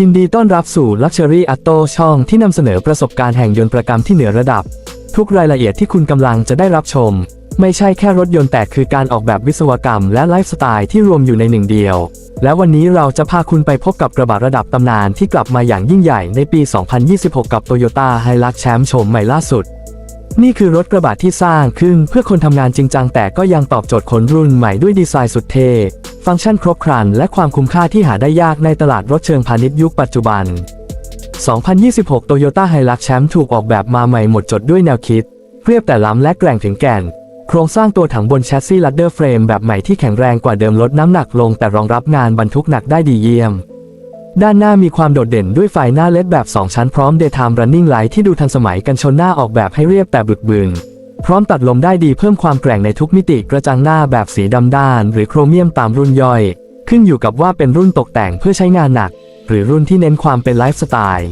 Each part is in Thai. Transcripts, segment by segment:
ยินดีต้อนรับสู่ Luxury Auto ช่องที่นำเสนอประสบการณ์แห่งยนต์ประกำที่เหนือระดับ ทุกรายละเอียดที่คุณกำลังจะได้รับชม ไม่ใช่แค่รถยนต์แต่คือการออกแบบวิศวกรรมและไลฟ์สไตล์ที่รวมอยู่ในหนึ่งเดียว และวันนี้เราจะพาคุณไปพบกับกระบะระดับตำนานที่กลับมาอย่างยิ่งใหญ่ในปี 2026 กับ Toyota Hilux แชมป์โฉมใหม่ล่าสุด นี่คือรถกระบะที่สร้างขึ้นเพื่อคนทำงานจริงจังแต่ก็ยังตอบโจทย์คนรุ่นใหม่ด้วยดีไซน์สุดเท่ ฟังก์ชันครบครันและความคุ้มค่าที่หาได้ยากในตลาดรถเชิงพาณิชย์ยุคปัจจุบัน 2026 Toyota Hilux แชมป์ถูกออกแบบมาใหม่หมดจดด้วยแนวคิด เรียบแต่ล้ำและแกร่งถึงแก่น โครงสร้างตัวถังบนแชสซีลัดเดอร์เฟรมแบบใหม่ที่แข็งแรงกว่าเดิมลดน้ำหนักลงแต่รองรับงานบรรทุกหนักได้ดีเยี่ยม ด้านหน้ามีความโดดเด่นด้วยไฟหน้าเลดแบบ 2 ชั้นพร้อม Daytime Running Light ที่ดูทันสมัยกันชนหน้าออกแบบให้เรียบแต่บึกบึน พร้อมตัดลมได้ดีเพิ่มความแกร่งในทุกมิติกระจังหน้าแบบสีดำด้าน หรือโครเมียมตามรุ่นย่อย ขึ้นอยู่กับว่าเป็นรุ่นตกแต่งเพื่อใช้งานหนัก หรือรุ่นที่เน้นความเป็นไลฟ์สไตล์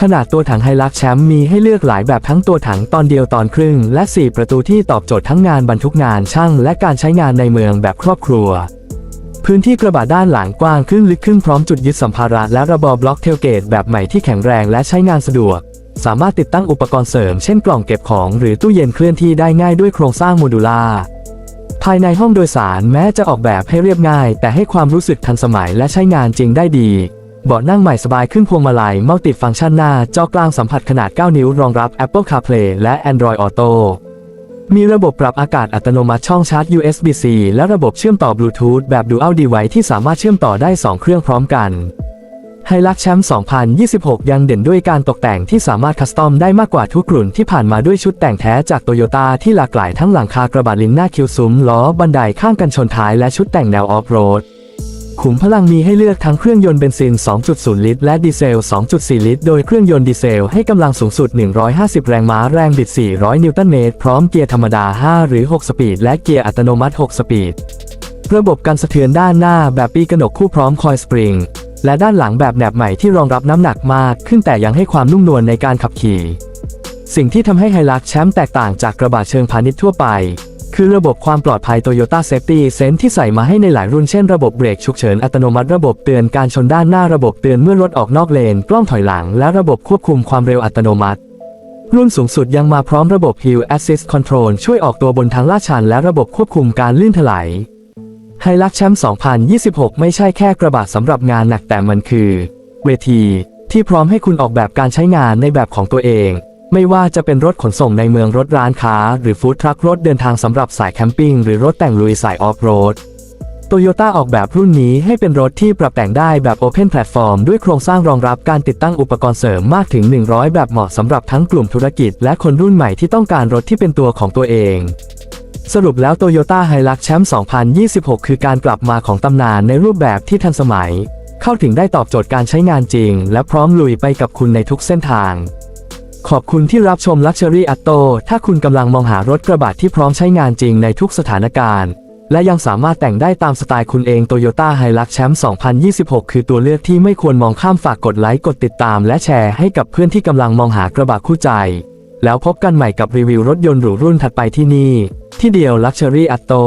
ขนาดตัวถังไฮลักแชมป์มีให้เลือกหลายแบบทั้งตัวถังตอนเดียวตอนครึ่ง และ 4 ประตูที่ตอบโจทย์ทั้งงานบรรทุกงานช่างและการใช้งานในเมืองแบบครอบครัว พื้นที่กระบะด้านหลังกว้างครึ่งลึกครึ่งพร้อมจุดยึดสัมภาระและระบบบล็อกเทลเกตแบบใหม่ที่แข็งแรงและใช้งานสะดวก สามารถติดตั้งอุปกรณ์เสริมเช่นกล่องเก็บของหรือตู้เย็นเคลื่อนที่ได้ง่ายด้วยโครงสร้างโมดูล่าภายในห้องโดยสารแม้จะออกแบบให้เรียบง่าย แต่ให้ความรู้สึกทันสมัยและใช้งานจริงได้ดี เบาะนั่งใหม่สบายขึ้นพวงมาลัยมัลติฟังก์ชันหน้า จอกลางสัมผัสขนาด 9 นิ้ว รองรับ Apple CarPlay และ Android Auto มีระบบปรับอากาศอัตโนมัติช่องชาร์จ USB-C และระบบเชื่อมต่อบลูทูธแบบ Dual Device ที่สามารถเชื่อมต่อได้ 2 เครื่องพร้อมกัน ไฮลักแชมป์ 2026 ยังเด่นด้วยการตกแต่งที่สามารถคัสตอมได้มากกว่าทุกรุ่นที่ผ่านมาด้วยชุดแต่งแท้จากโตโยต้าที่หลากหลายทั้งหลังคากระบะลิ้นหน้าคิวซุ้มล้อบันไดข้างกันชนท้ายและชุดแต่งแนวออฟโรดขุมพลังมีให้เลือกทั้งเครื่องยนต์เบนซิน 2.0 ลิตร และดีเซล 2.4 ลิตร โดยเครื่องยนต์ดีเซลให้กำลังสูงสุด 150 แรงม้า แรงบิด 400 นิวตันเมตร พร้อมเกียร์ธรรมดา 5 หรือ 6 สปีด และเกียร์อัตโนมัติ 6 สปีด ระบบการสะเทือนด้านหน้าแบบปีกระหนกคู่พร้อมคอยสปริง และด้านหลังแบบแหนบใหม่ที่รองรับน้ำหนักมากขึ้นแต่ยังให้ความนุ่มนวลในการขับขี่ สิ่งที่ทำให้ไฮลักแชมป์แตกต่างจากกระบะเชิงพาณิชย์ทั่วไป คือระบบความปลอดภัย Toyota Safety Sense ที่ใส่มาให้ในหลายรุ่นเช่นระบบเบรกฉุกเฉินอัตโนมัติระบบเตือนการชนด้านหน้าระบบเตือนเมื่อรถออกนอกเลน กล้องถอยหลัง และระบบควบคุมความเร็วอัตโนมัติรุ่นสูงสุดยังมาพร้อมระบบ Hill Assist Control ช่วยออกตัวบนทางลาดชันและระบบควบคุมการลื่นถลาย ไฮลักแชมป์ 2026 ไม่ใช่แค่กระบะสำหรับงานหนักแต่มันคือ เวทีที่พร้อมให้คุณออกแบบการใช้งานในแบบของตัวเอง ไม่ว่าจะเป็นรถขนส่งในเมืองรถร้านค้า หรือฟู้ดทรัครถเดินทางสำหรับสายแคมปิ้งหรือรถแต่งลุยสายออฟโรดโตโยต้าออกแบบรุ่นนี้ให้เป็นรถที่ปรับแต่งได้แบบ Open Platform ด้วยโครงสร้างรองรับการติดตั้งอุปกรณ์เสริมมากถึง 100 แบบเหมาะสำหรับทั้งกลุ่มธุรกิจและคนรุ่นใหม่ที่ต้องการรถที่เป็นตัวของตัวเอง สรุปแล้ว Toyota Hilux แชมป์ 2026 คือการกลับมาของตำนานในรูปแบบที่ทันสมัย เข้าถึงได้ตอบโจทย์การใช้งานจริง และพร้อมลุยไปกับคุณในทุกเส้นทาง ขอบคุณที่รับชม Luxury Auto ถ้าคุณกำลังมองหารถกระบะที่พร้อมใช้งานจริงในทุกสถานการณ์ และยังสามารถแต่งได้ตามสไตล์คุณเอง Toyota Hilux แชมป์2026 คือตัวเลือกที่ไม่ควรมองข้ามฝากกดไลค์กดติดตาม และแชร์ให้กับเพื่อนที่กำลังมองหากระบะคู่ใจ แล้วพบกันใหม่กับรีวิวรถยนต์หรูรุ่นถัดไปที่นี่ ที่เดียว Luxury Auto